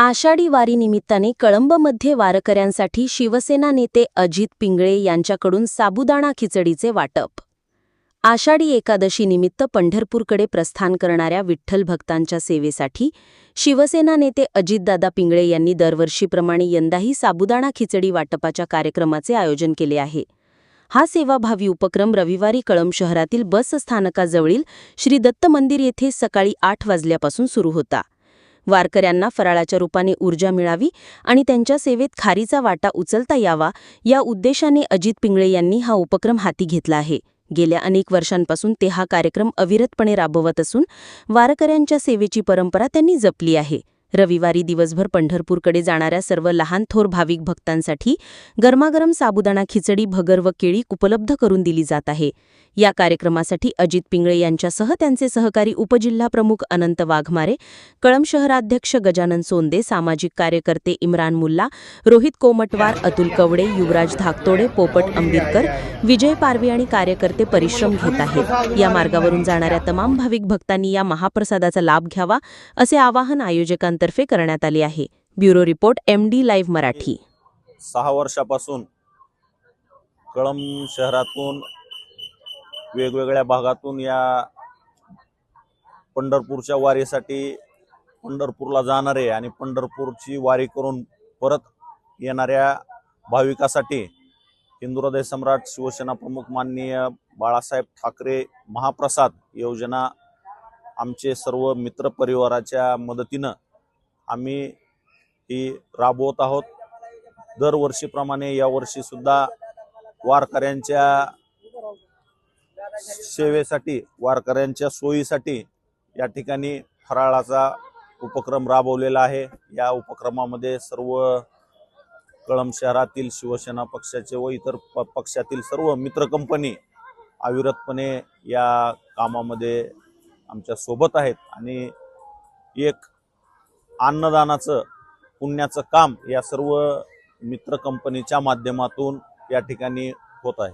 आषाढी वारी निमित्ताने कळंबमध्ये वारकऱ्यांसाठी शिवसेना नेते अजित पिंगळे यांच्याकडून साबुदाणा खिचडीचे वाटप. आषाढी एकादशी निमित्त पंढरपूरकडे प्रस्थान करणाऱ्या विठ्ठल भक्तांच्या सेवेसाठी शिवसेना नेते अजितदादा पिंगळे यांनी दरवर्षीप्रमाणे यंदाही साबुदाणा खिचडी वाटपाच्या कार्यक्रमाचे आयोजन केले आहे. हा सेवाभावी उपक्रम रविवारी कळंब शहरातील बस स्थानकाजवळील श्री दत्त मंदिर येथे सकाळी आठ वाजल्यापासून सुरू होता. वारकऱ्यांना फराळाच्या रूपाने ऊर्जा मिळावी आणि त्यांच्या सेवेत खारीचा वाटा उचलता यावा या उद्देशाने अजित पिंगळे यांनी हा उपक्रम हाती घेतला आहे. गेल्या अनेक वर्षांपासून ते हा कार्यक्रम अविरतपणे राबवत असून वारकऱ्यांच्या सेवेची परंपरा त्यांनी जपली आहे. रविवारी दिवसभर पंढरपूरकडे जाणाऱ्या सर्व लहान थोर भाविक भक्तांसाठी गरमागरम साबुदाणा खिचडी भगर व केळी उपलब्ध करून दिली जात आहे. या कार्यक्रमासाठी अजित पिंगळे यांच्यासह त्यांचे सहकारी उपजिल्हा प्रमुख अनंत वाघमारे कळम शहराध्यक्ष गजानन सोंदे सामाजिक कार्यकर्ते इम्रान मुल्ला रोहित कोमटवार अतुल कवडे युवराज धाकतोडे पोपट आंबेडकर विजय पारवी आणि कार्यकर्ते परिश्रम घेत आहेत. या मार्गावरून जाणाऱ्या तमाम भाविक भक्तांनी या महाप्रसादाचा लाभ घ्यावा असे आवाहन आयोजकांतर्फे करण्यात आली आहे. Bureau report M D live Marathi. सहा वर्षापासून कळंब शहरातून वेगवेगळ्या भागातून या पंढरपूरच्या वारीसाठी पंढरपूरला जाणारे आणि पंढरपूरची वारी करून परत येणाऱ्या भाविकासाठी हिंदू सम्राट शिवसेना प्रमुख माननीय बाळासाहेब ठाकरे महाप्रसाद योजना आमचे सर्व मित्रपरिवाराच्या मदतीनं आम्ही ही राबवत आहोत. दरवर्षीप्रमाणे यावर्षीसुद्धा वारकऱ्यांच्या सेवेसाठी वारकऱ्यांच्या सोयीसाठी या ठिकाणी फराळाचा उपक्रम राबवलेला आहे. या उपक्रमामध्ये सर्व कळंब शहरातील शिवसेना पक्षाचे व इतर प पक्षातील सर्व मित्र कंपनी अविरतपणे या कामामध्ये आमच्यासोबत आहेत. आणि एक अन्नदानाचं पुण्याचं काम या सर्व मित्र कंपनीच्या माध्यमातून या ठिकाणी होत आहे.